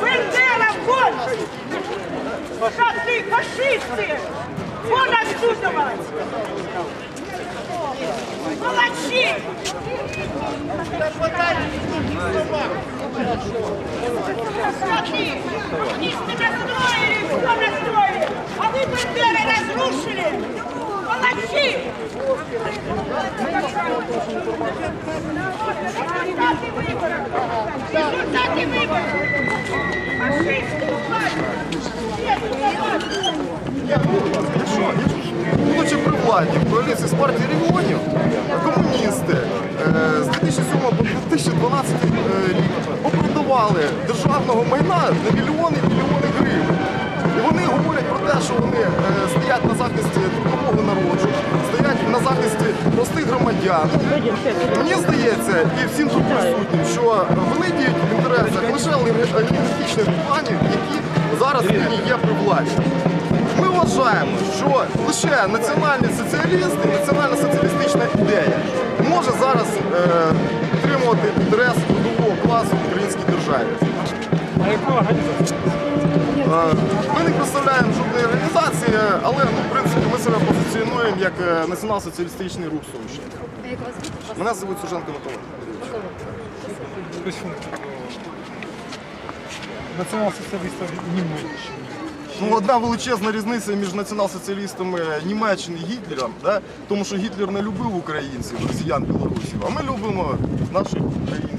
Бендера больше! Шасли фашисты! Вон отсюда владі в коаліції з партії регіонів, комуністи е, з 2007 по 2012 рік попродавали державного майна на мільйони і мільйони гривень. І вони говорять про те, що вони е, стоять на захисті трудового народу, стоять на захисті простих громадян. Мені здається, і всім тут присутнім, що вони діють в інтересах лише олігархічних планів, які зараз нині є при владі. Ми вважаємо, що лише національні соціалісти, національна соціалістична ідея може зараз е, підтримувати інтерес трудового класу в українській державі. А яку організацію? Е, Ми не представляємо жодної організації, але ну, в принципі ми себе позиціонуємо як е, націонал-соціалістичний рух Сумщини. Як вас звати? Мене звуть Суженко Микола. Націонал-соціалістів Німеччини. Ну, одна величезна різниця між націонал-соціалістами Німеччини і Гітлером, да? тому що Гітлер не любив українців, росіян, білорусів, а ми любимо наших українців.